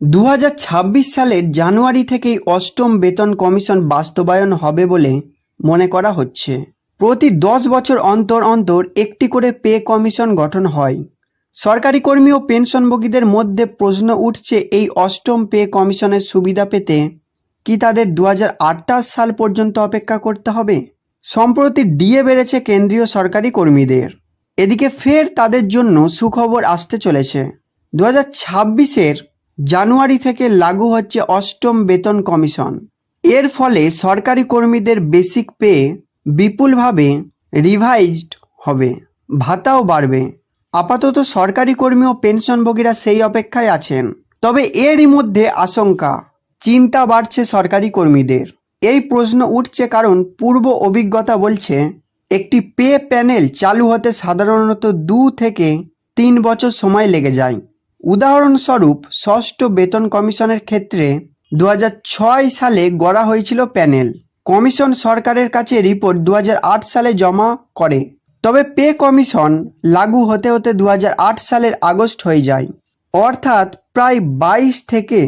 দু হাজার ছাব্বিশ সালের জানুয়ারি থেকেই অষ্টম বেতন কমিশন বাস্তবায়ন হবে বলে মনে করা হচ্ছে। প্রতি দশ বছর অন্তর অন্তর একটি করে পে কমিশন গঠন হয়। সরকারি কর্মী ও পেনশনভোগীদের মধ্যে প্রশ্ন উঠছে এই অষ্টম পে কমিশনের সুবিধা পেতে। কি তাদের দু হাজার আঠাশ সাল পর্যন্ত অপেক্ষা করতে হবে? সম্প্রতি ডিএ বেড়েছে কেন্দ্রীয় সরকারি কর্মীদের। এদিকে ফের তাদের জন্য সুখবর আসতে চলেছে। দু হাজার জানুয়ারি থেকে লাগু হচ্ছে অষ্টম বেতন কমিশন। এর ফলে সরকারি কর্মীদের বেসিক পে বিপুলভাবে রিভাইজড হবে, ভাতাও বাড়বে। আপাতত সরকারি কর্মী ও পেনশনভোগীরা সেই অপেক্ষায় আছেন। তবে এরই মধ্যে আশঙ্কা, চিন্তা বাড়ছে সরকারি কর্মীদের। এই প্রশ্ন উঠছে কারণ পূর্ব অভিজ্ঞতা বলছে, একটি পে প্যানেল চালু হতে সাধারণত দু থেকে তিন বছর সময় লেগে যায়। উদাহরণস্বরূপ, ষষ্ঠ বেতন কমিশনের ক্ষেত্রে দু হাজার ছয় সালে গড়া হয়েছিল প্যানেল। কমিশন সরকারের কাছে রিপোর্ট দু হাজার আট সালে জমা করে। তবে পে কমিশন লাগু হতে হতে দু হাজার আট সালের আগস্ট হয়ে যায়। অর্থাৎ প্রায় বাইশ থেকে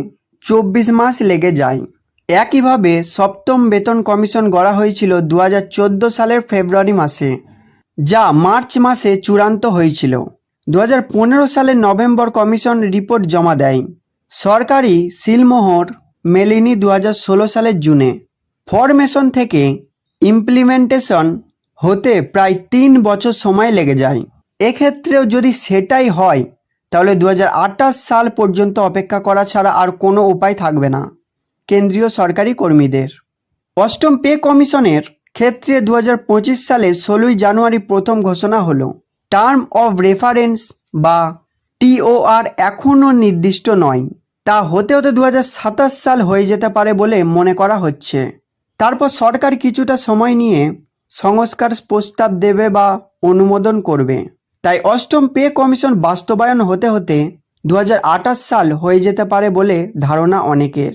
চব্বিশ মাস লেগে যায়। একইভাবে সপ্তম বেতন কমিশন গড়া হয়েছিল দু হাজার চোদ্দ সালের ফেব্রুয়ারি মাসে, যা মার্চ মাসে চূড়ান্ত হয়েছিল। দু সালের নভেম্বর কমিশন রিপোর্ট জমা দেয়। সরকারি সিলমোহর মেলেনি দু হাজার ষোলো সালের জুনে। ফরমেশন থেকে ইমপ্লিমেন্টেশন হতে প্রায় তিন বছর সময় লেগে যায়। এক্ষেত্রেও যদি সেটাই হয়, তাহলে দু হাজার আঠাশ সাল পর্যন্ত অপেক্ষা করা ছাড়া আর কোনো উপায় থাকবে না, কেন্দ্রীয় সরকারি কর্মীদের। অষ্টম পে কমিশনের ক্ষেত্রে দু হাজার পঁচিশ সালে ষোলোই জানুয়ারি প্রথম ঘোষণা হলো। টার্ম অফ রেফারেন্স বা টিওআর এখনও নির্দিষ্ট নয়। তা হতে হতে দু হাজার সাতাশ সাল হয়ে যেতে পারে বলে মনে করা হচ্ছে। তারপর সরকার কিছুটা সময় নিয়ে সংস্কার প্রস্তাব দেবে বা অনুমোদন করবে। তাই অষ্টম পে কমিশন বাস্তবায়ন হতে হতে দু হাজার আঠাশ সাল হয়ে যেতে পারে বলে ধারণা অনেকের।